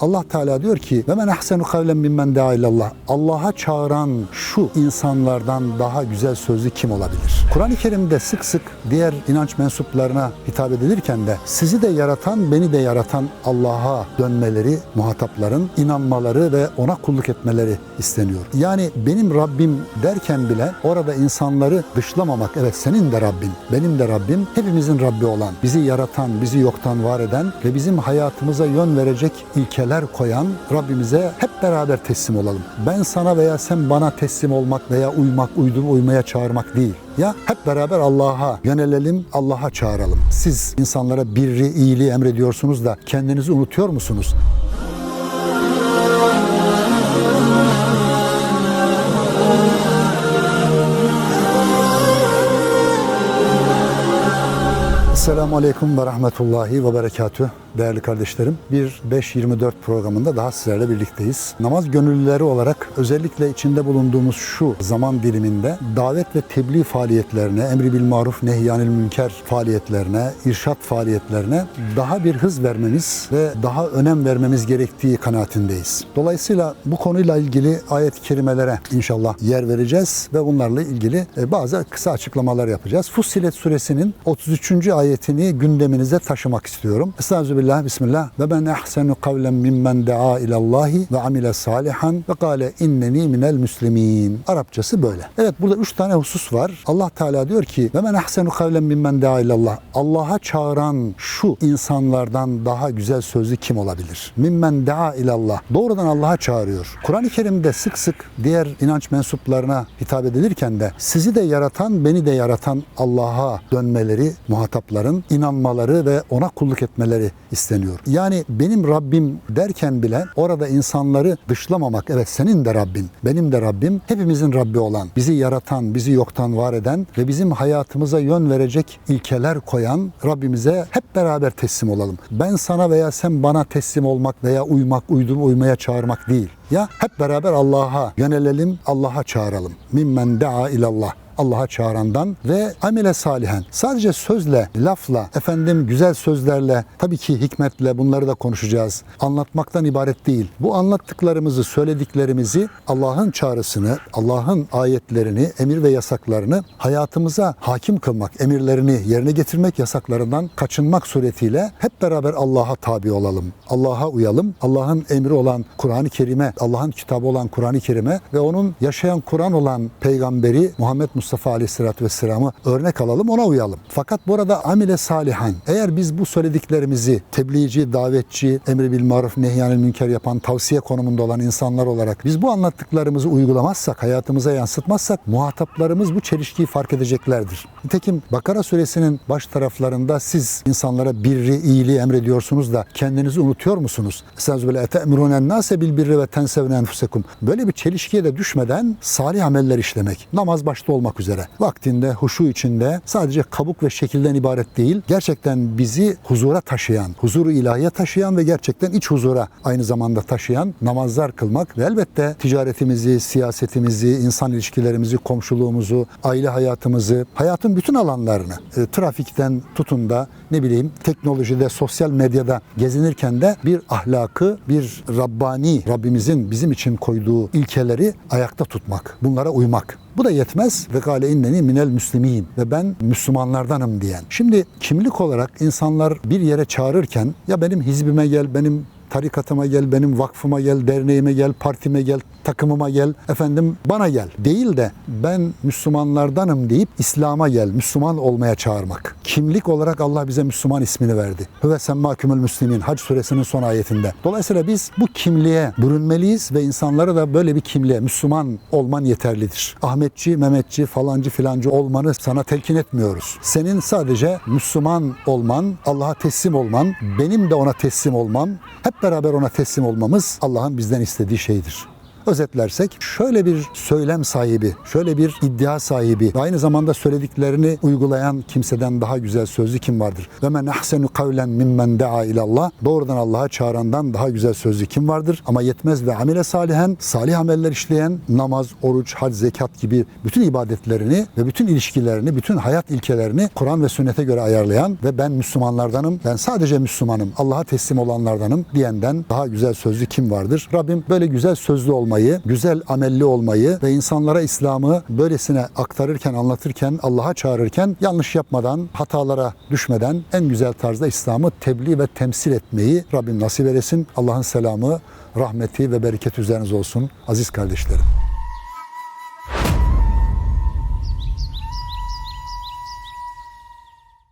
Allah Teala diyor ki ve men ahsenu kavlen mimmen daa ilallah. Allah'a çağıran şu insanlardan daha güzel sözlü kim olabilir? Kur'an-ı Kerim'de sık sık diğer inanç mensuplarına hitap edilirken de sizi de yaratan, beni de yaratan Allah'a dönmeleri, muhatapların inanmaları ve ona kulluk etmeleri isteniyor. Yani benim Rabbim derken bile orada insanları dışlamamak. Evet senin de Rabbin, benim de Rabbim, hepimizin Rabbi olan, bizi yaratan, bizi yoktan var eden ve bizim hayatımıza yön verecek ilkeler koyan Rabbimize hep beraber teslim olalım. Ben sana veya sen bana teslim olmak veya uymak, uydum uymaya çağırmak değil. Ya hep beraber Allah'a yönelelim, Allah'a çağıralım. Siz insanlara birri, iyiliği emrediyorsunuz da kendinizi unutuyor musunuz? Esselamu Aleyküm ve Rahmetullahi ve Berekatüh. Değerli kardeşlerim, bir 5-24 programında daha sizlerle birlikteyiz. Namaz gönüllüleri olarak özellikle içinde bulunduğumuz şu zaman diliminde davet ve tebliğ faaliyetlerine, emri bil maruf nehyanil münker faaliyetlerine, irşat faaliyetlerine daha bir hız vermemiz ve daha önem vermemiz gerektiği kanaatindeyiz. Dolayısıyla bu konuyla ilgili ayet-i kerimelere inşallah yer vereceğiz ve bunlarla ilgili e, bazı kısa açıklamalar yapacağız. Fussilet suresinin 33. ayetini gündeminize taşımak istiyorum. Estağfirullah, Bismillah. Ve ben ehsenu kavlen mimmen daa ilallahi ve amile salihan ve kâle inneni minel müslimin. Arapçası böyle. Evet burada üç tane husus var. Allah Teala diyor ki ve men ehsenu kavlen mimmen daa ilallah. Allah'a çağıran şu insanlardan daha güzel sözlü kim olabilir? Mimmen daa ilallah. Doğrudan Allah'a çağırıyor. Kur'an-ı Kerim'de sık sık diğer inanç mensuplarına hitap edilirken de sizi de yaratan, beni de yaratan Allah'a dönmeleri, muhatapların inanmaları ve ona kulluk etmeleri isteniyor. Yani benim Rabbim derken bile orada insanları dışlamamak. Evet senin de Rabbin, benim de Rabbim, hepimizin Rabbi olan, bizi yaratan, bizi yoktan var eden ve bizim hayatımıza yön verecek ilkeler koyan Rabbimize hep beraber teslim olalım. Ben sana veya sen bana teslim olmak veya uymak, uydum uymaya çağırmak değil. Ya hep beraber Allah'a yönelelim, Allah'a çağıralım. Mimmen daa ilallah. Allah'a çağırandan ve amele salihen. Sadece sözle, lafla, efendim güzel sözlerle, tabii ki hikmetle bunları da konuşacağız. Anlatmaktan ibaret değil. Bu anlattıklarımızı, söylediklerimizi Allah'ın çağrısını, Allah'ın ayetlerini, emir ve yasaklarını hayatımıza hakim kılmak, emirlerini yerine getirmek, yasaklarından kaçınmak suretiyle hep beraber Allah'a tabi olalım. Allah'a uyalım. Allah'ın emri olan Kur'an-ı Kerim'e, Allah'ın kitabı olan Kur'an-ı Kerim'e ve onun yaşayan Kur'an olan peygamberi Muhammed Mustafa Aleyhisselatü Vesselam'ı örnek alalım, ona uyalım. Fakat burada amile salihan, eğer biz bu söylediklerimizi tebliğci, davetçi, emri bil maruf, nehyanil münker yapan, tavsiye konumunda olan insanlar olarak biz bu anlattıklarımızı uygulamazsak, hayatımıza yansıtmazsak muhataplarımız bu çelişkiyi fark edeceklerdir. Nitekim Bakara suresinin baş taraflarında siz insanlara birri, iyiliği emrediyorsunuz da kendinizi unutuyor musunuz? Estağfirullah. Ete'mürûnen nâse bil birri ve tensevne enfusekum. Böyle bir çelişkiye de düşmeden salih ameller işlemek. Namaz başta olmak üzere. Vaktinde, huşu içinde sadece kabuk ve şekilden ibaret değil, gerçekten bizi huzura taşıyan, huzuru ilahiye taşıyan ve gerçekten iç huzura aynı zamanda taşıyan namazlar kılmak ve elbette ticaretimizi, siyasetimizi, insan ilişkilerimizi, komşuluğumuzu, aile hayatımızı, hayatın bütün alanlarını, e, trafikten tutun da ne bileyim teknolojide, sosyal medyada gezinirken de bir ahlakı, bir Rabbani, Rabbimizin bizim için koyduğu ilkeleri ayakta tutmak, bunlara uymak. Bu da yetmez ve gale inneni minel müslimin ve ben Müslümanlardanım diyen. Şimdi kimlik olarak insanlar bir yere çağırırken ya benim hizbime gel, benim tarikatıma gel, benim vakfıma gel, derneğime gel, partime gel, takımıma gel, efendim bana gel. Değil de ben Müslümanlardanım deyip İslam'a gel, Müslüman olmaya çağırmak. Kimlik olarak Allah bize Müslüman ismini verdi. Hüve semmâkümül müslimin Hac suresinin son ayetinde. Dolayısıyla biz bu kimliğe bürünmeliyiz ve insanlara da böyle bir kimliğe Müslüman olman yeterlidir. Ahmetçi, Mehmetçi, falancı filancı olmanı sana telkin etmiyoruz. Senin sadece Müslüman olman, Allah'a teslim olman, benim de ona teslim olmam, hep beraber ona teslim olmamız Allah'ın bizden istediği şeydir. Özetlersek şöyle bir söylem sahibi, şöyle bir iddia sahibi ve aynı zamanda söylediklerini uygulayan kimseden daha güzel sözlü kim vardır? Ve men ahsenu kavlen mimmen daa ilallah. Doğrudan Allah'a çağırandan daha güzel sözlü kim vardır? Ama yetmez ve amile salihen, salih ameller işleyen namaz, oruç, hac, zekat gibi bütün ibadetlerini ve bütün ilişkilerini, bütün hayat ilkelerini Kur'an ve sünnete göre ayarlayan ve ben Müslümanlardanım, ben sadece Müslümanım, Allah'a teslim olanlardanım diyenden daha güzel sözlü kim vardır? Rabbim böyle güzel sözlü olmayı, güzel amelli olmayı ve insanlara İslam'ı böylesine aktarırken, anlatırken, Allah'a çağırırken yanlış yapmadan, hatalara düşmeden en güzel tarzda İslam'ı tebliğ ve temsil etmeyi Rabbim nasip eylesin. Allah'ın selamı, rahmeti ve bereketi üzerinize olsun aziz kardeşlerim.